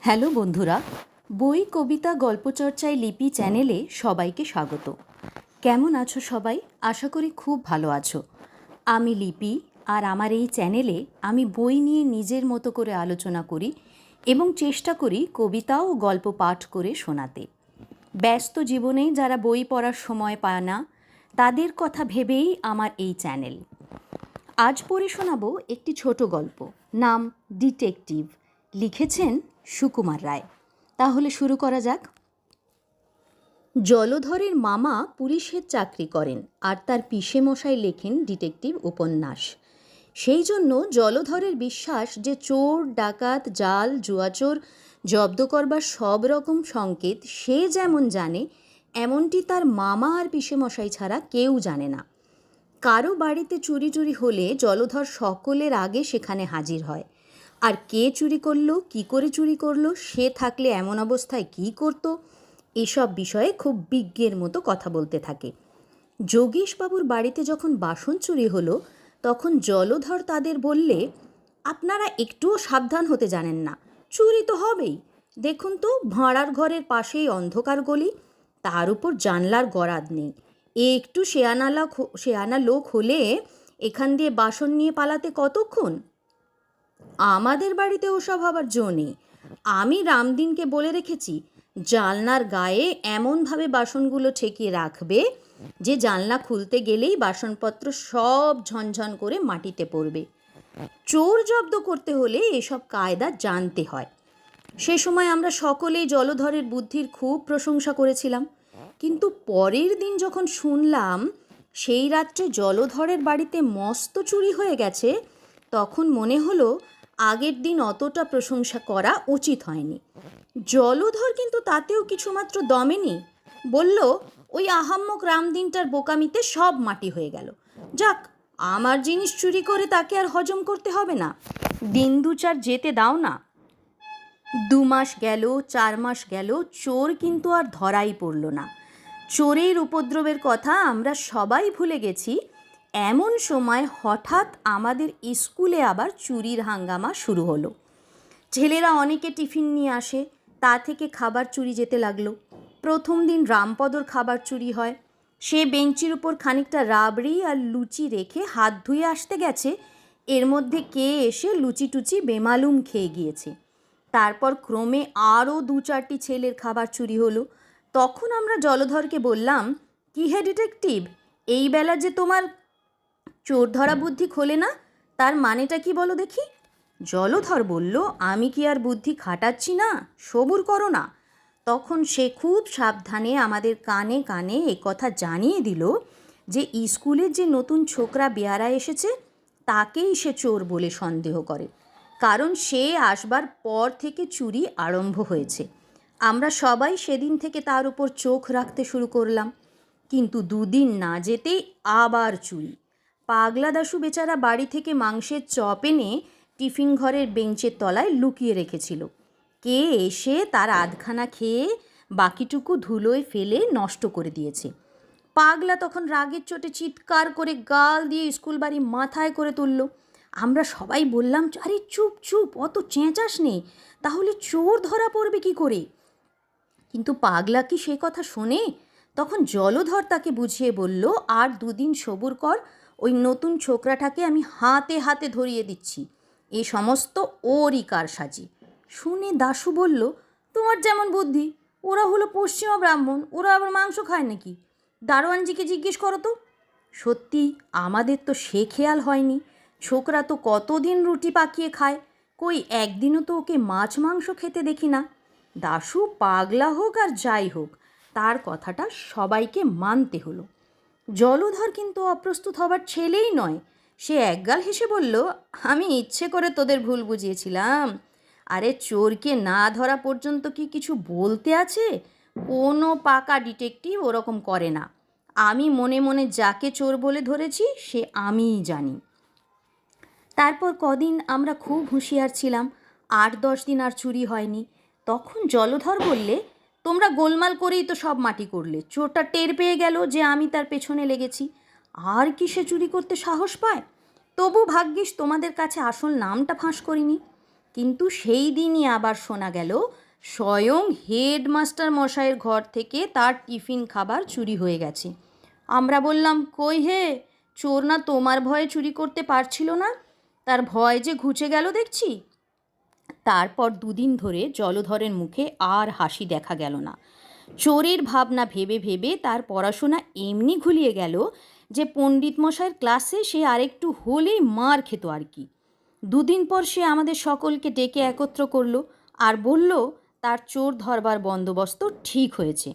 Hello বন্ধুরা, বই, কবিতা, গল্পচর্চায় লিপি চ্যানেলে সবাইকে স্বাগত। কেমন আছো সবাই? আশা করি খুব ভালো আছো। আমি লিপি আর আমার এই চ্যানেলে আমি বই নিয়ে নিজের মতো করে আলোচনা করি এবং চেষ্টা করি কবিতা ও গল্প পাঠ করে শোনাতে। ব্যস্ত জীবনে যারা বই পড়ার সময় পায় না, তাদের কথা ভেবেই আমার এই চ্যানেল। আজ পড়ে শোনাবো একটি ছোট গল্প, নাম ডিটেকটিভ। লিখেছেন সুকুমার রায়। তাহলে শুরু করা যাক। জলধরের মামা পুলিশের চাকরি করেন আর তার পিসে মশাই লেখেন ডিটেকটিভ উপন্যাস। সেই জন্য জলধরের বিশ্বাস যে চোর, ডাকাত, জাল, জুয়াচোর জব্দ করবার সব রকম সংকেত সে যেমন জানে, এমনটি তার মামা আর মশাই ছাড়া কেউ জানে না। কারও বাড়িতে চুরি চুরি হলে জলধর সকলের আগে সেখানে হাজির হয়। আর কে চুরি করল, কি করে চুরি করল, সে থাকলে এমন অবস্থায় কি করত, এসব বিষয়ে খুব বিজ্ঞের মতো কথা বলতে থাকে। যোগেশবাবুর বাড়িতে যখন বাসন চুরি হলো, তখন জলধর তাদের বললে, আপনারা একটুও সাবধান হতে জানেন না, চুরি তো হবেই। দেখুন তো, ভাঁড়ার ঘরের পাশেই অন্ধকার গলি, তার উপর জানলার গরাদ নেই। এ একটু শেয়ানালা শেয়ানা লোক হলে এখান দিয়ে বাসন নিয়ে পালাতে কতক্ষণ? আমাদের বাড়িতে ওসব হবার জো নেই। আমি রামদিনকে বলে রেখেছি, জানলার গায়ে এমনভাবে বাসনগুলো ঠেকিয়ে রাখবে যে জানলা খুলতে গেলেই বাসনপত্র সব ঝনঝন করে মাটিতে পড়বে। চোর জব্দ করতে হলে এসব কায়দা জানতে হয়। সে সময় আমরা সকলেই জলধরের বুদ্ধির খুব প্রশংসা করেছিলাম। কিন্তু পরের দিন যখন শুনলাম, সেই রাত্রে জলধরের বাড়িতে মস্ত চুরি হয়ে গেছে তখন মনে হলো আগের দিন অতটা প্রশংসা করা উচিত হয়নি। জলধর কিন্তু তাতেও কিছুমাত্র দমেনি। বলল, ওই আহাম্মক রামদিনটার বোকামিতে সব মাটি হয়ে গেল। যাক, আমার জিনিস চুরি করে তাকে আর হজম করতে হবে না। দিন দু চার যেতে দাও না। দু মাস গেল, চার মাস গেল, চোর কিন্তু আর ধরাই পড়ল না। চোরের উপদ্রবের কথা আমরা সবাই ভুলে গেছি। এমন সময় হঠাৎ আমাদের স্কুলে আবার চুরির হাঙ্গামা শুরু হলো। ছেলেরা অনেকে টিফিন নিয়ে আসে, তা থেকে খাবার চুরি যেতে লাগল। প্রথম দিন রামপদর খাবার চুরি হয়। সে বেঞ্চির উপর খানিকটা রাবড়ি আর লুচি রেখে হাত ধুয়ে আসতে গেছে। এর মধ্যে কে এসে লুচি টুচি বেমালুম খেয়ে গিয়েছে। তারপর ক্রমে আরও দু চারটি ছেলের খাবার চুরি হলো। তখন আমরা জলধরকে বললাম কি হে ডিটেকটিভ? এই বেলা যে তোমার চোর ধরা বুদ্ধি খোলে না? তার মানেটা কি বলো দেখি? জলধর বলল, আমি কি আর বুদ্ধি খাটাচ্ছি না? সবুর করো না। তখন সে খুব সাবধানে আমাদের কানে কানে কথা জানিয়ে দিল যে স্কুলের যে নতুন ছোকরা বেয়ারা এসেছে, তাকেই সে চোর বলে সন্দেহ করে। কারণ সে আসবার পর থেকে চুরি আরম্ভ হয়েছে। আমরা সবাই সেদিন থেকে তার উপর চোখ রাখতে শুরু করলাম। কিন্তু দুদিন না যেতেই আবার চুরি। পাগলা দাশু বেচারা বাড়ি থেকে মাংসের চপ এনে টিফিন ঘরের বেঞ্চের তলায় লুকিয়ে রেখেছিল। কে এসে তার আধখানা খেয়ে বাকিটুকু ধুলোয় ফেলে নষ্ট করে দিয়েছে। পাগলা তখন রাগের চোটে চিৎকার করে গাল দিয়ে স্কুল বাড়ি মাথায় করে তুলল। আমরা সবাই বললাম, আরে চুপ চুপ, অত চেঁচাস নেই তাহলে চোর ধরা পড়বে কি করে? কিন্তু পাগলা কি সে কথা শোনে? তখন জলধর তাকে বুঝিয়ে বলল, আর দুদিন সবুর কর নতুন ছোকরাটাকে আমি হাতে হাতে ধরিয়ে দিচ্ছি। এ সমস্ত ওরই কারসাজি। শুনে দাশু বলল, তোমার যেমন বুদ্ধি, ওরা হলো পশ্চিমা ব্রাহ্মণ, ওরা আবার মাংস খায় নাকি? দারোয়ানজিকে জিজ্ঞেস করো তো। সত্যি আমাদের তো সে খেয়াল হয়নি। ছোকরা তো কতদিন রুটি পাকিয়ে খায়? কই একদিনও তো ওকে মাছ মাংস খেতে দেখি না। দাশু পাগলা হোক আর যাই হোক, তার কথাটা সবাইকে মানতে হলো। জলধর কিন্তু অপ্রস্তুত হবার ছেলেই নয়। সে একগাল হেসে বলল, আমি ইচ্ছে করে তোদের ভুল বুঝিয়েছিলাম। আরে চোরকে না ধরা পর্যন্ত কি কিছু বলতে আছে? কোনো পাকা ডিটেকটিভ ওরকম করে না। আমি মনে মনে যাকে চোর বলে ধরেছি, সে আমিই জানি। তারপর কদিন আমরা খুব হুঁশিয়ার ছিলাম। আট দশ দিন আর চুরি হয়নি। তখন জলধর বললে তোমরা গোলমাল করেই তো সব মাটি করলে। চোরটা টের পেয়ে গেল যে আমি তার পেছনে লেগেছি। আর কি সে চুরি করতে সাহস পায়? তবু ভাগ্যিস তোমাদের কাছে আসল নামটা ফাঁস করিনি। কিন্তু সেই দিনই আবার শোনা গেল, স্বয়ং হেডমাস্টার মশাইয়ের ঘর থেকে তার টিফিন খাবার চুরি হয়ে গেছে। আমরা বললাম, কই হে? চোর না তোমার ভয়ে চুরি করতে পারছিল না? তার ভয় যে ঘুচে গেল দেখছি? তারপর দুদিন ধরে জলধরের মুখে আর হাসি দেখা গেল না। চোরের ভাবনা ভেবে ভেবে তার পড়াশোনা এমনি ঘুলিয়ে গেল যে পণ্ডিত মশাইয়ের ক্লাসে সে আরেকটু হলেই মার খেত আর কি। দুদিন পর সে আমাদের সকলকে ডেকে একত্র করল আর বলল, তার চোর ধরবার বন্দোবস্ত ঠিক হয়েছে।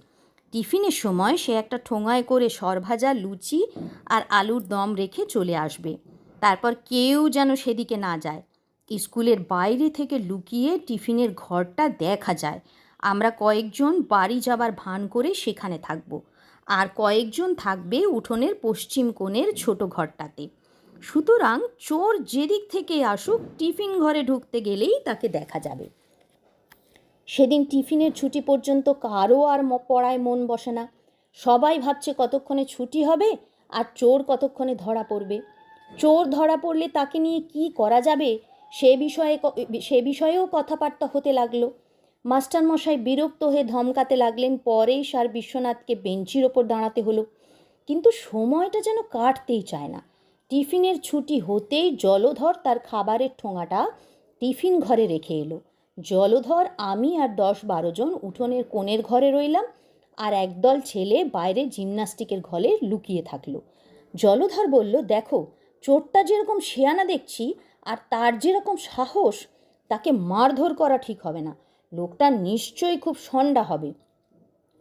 টিফিনের সময় সে একটা ঠোঙায় করে সরভাজা, লুচি আর আলুর দম রেখে চলে আসবে। তারপর কেউ যেন সেদিকে না যায়। স্কুলের বাইরে থেকে লুকিয়ে টিফিনের ঘরটা দেখা যায়। আমরা কয়েকজন বাড়ি যাবার ভান করে সেখানে থাকব। আর কয়েকজন থাকবে উঠোনের পশ্চিম কোণের ছোট ঘরটাতে। সুতরাং চোর যেদিক থেকে আসুক, টিফিন ঘরে ঢুকতে গেলেই তাকে দেখা যাবে। সেদিন টিফিনের ছুটি পর্যন্ত কারও আর পড়ায় মন বসে না। সবাই ভাবছে কতক্ষণে ছুটি হবে আর চোর কতক্ষণে ধরা পড়বে। চোর ধরা পড়লে তাকে নিয়ে কি করা যাবে? সে বিষয়ে সে বিষয়েও কথাবার্তা হতে লাগল। মাস্টারমশাই বিরক্ত হয়ে ধমকাতে লাগলেন, পরেই সার বিশ্বনাথকে বেঞ্চির ওপর দাঁড়াতে হলো। কিন্তু সময়টা যেন কাটতেই চায় না। টিফিনের ছুটি হতেই জলধর তার খাবারের ঠোঙাটা টিফিন ঘরে রেখে এলো। জলধর, আমি আর দশ বারো জন উঠোনের কোণের ঘরে রইলাম আর একদল ছেলে বাইরে জিমনাস্টিকের ঘরে লুকিয়ে থাকল। জলধর বলল, দেখো, চোরটা যেরকম শেয়ানা দেখছি আর তার যেরকম সাহস, তাকে মারধর করা ঠিক হবে না। লোকটা নিশ্চয়ই খুব সন্ডা হবে।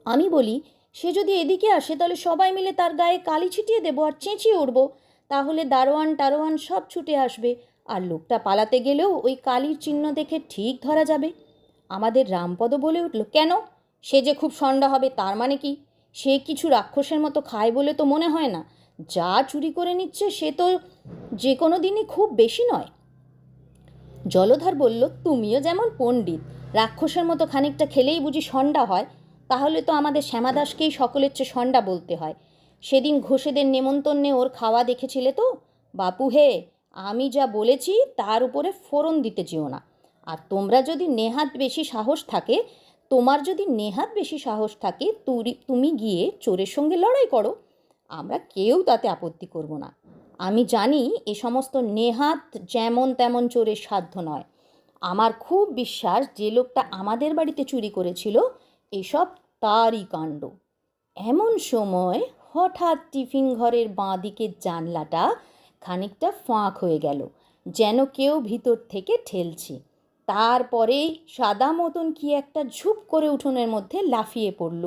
আমি বলি, সে যদি এদিকে আসে, তাহলে সবাই মিলে তার গায়ে কালি ছিটিয়ে দেবো আর চেঁচিয়ে উঠবো তাহলে দারোয়ান, টারোয়ান সব ছুটে আসবে। আর লোকটা পালাতে গেলেও ওই কালির চিহ্ন দেখে ঠিক ধরা যাবে। আমাদের রামপদ বলে উঠল, কেন? সে যে খুব সন্ডা হবে, তার মানে কি? সে কিছু রাক্ষসের মতো খায় বলে তো মনে হয় না। যা চুরি করে নিচ্ছে, সে তো যে কোনো দিনই খুব বেশি নয়। জলধর বলল, তুমিও যেমন পণ্ডিত, রাক্ষসের মতো খানিকটা খেলেই বুঝি সন্ডা হয়, তাহলে তো আমাদের শ্যামাদাসকেই সকলের চেয়ে সন্ডা বলতে হয়। সেদিন ঘোষেদের নেমন্তন্নে ওর খাওয়া দেখেছিলে তো? বাপু হে, আমি যা বলেছি তার উপরে ফোড়ন দিতে যেও না। আর তোমরা যদি নেহাত বেশি সাহস থাকে, তোমার যদি নেহাত বেশি সাহস থাকে তুমি গিয়ে চোরের সঙ্গে লড়াই করো। আমরা কেউ তাতে আপত্তি করব না। আমি জানি এ সমস্ত নেহাত যেমন তেমন চোরের সাধ্য নয়। আমার খুব বিশ্বাস যে লোকটা আমাদের বাড়িতে চুরি করেছিল, এসব তারই কাণ্ড। এমন সময় হঠাৎ টিফিন ঘরের বাঁ দিকের জানলাটা খানিকটা ফাঁক হয়ে গেল, যেন কেউ ভিতর থেকে ঠেলছে। তারপরেই সাদা মতন কি একটা ঝুপ করে উঠোনের মধ্যে লাফিয়ে পড়ল।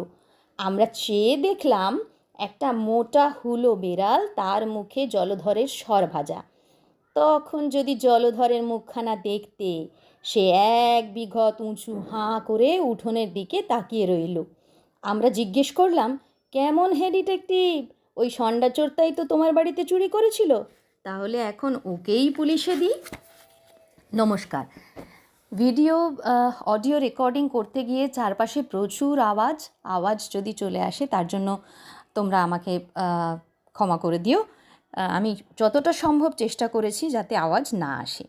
আমরা চেয়ে দেখলাম একটা মোটা হুলো বেড়াল তার মুখে জলধরের সর ভাজা। তখন যদি জলধরের মুখখানা দেখতে, সে এক বিঘত উঁচু হাঁ করে উঠোনের দিকে তাকিয়ে রইল। আমরা জিজ্ঞেস করলাম, কেমন হে ডিটেকটিভ? ওই সন্ডা চোরটাই তো তোমার বাড়িতে চুরি করেছিল। তাহলে এখন ওকেই পুলিশে দিই? নমস্কার। ভিডিও অডিও রেকর্ডিং করতে গিয়ে চারপাশে প্রচুর আওয়াজ। আওয়াজ যদি চলে আসে, তার জন্য তোমরা আমাকে ক্ষমা করে দিও। আমি যতটা সম্ভব চেষ্টা করেছি যাতে আওয়াজ না আসে।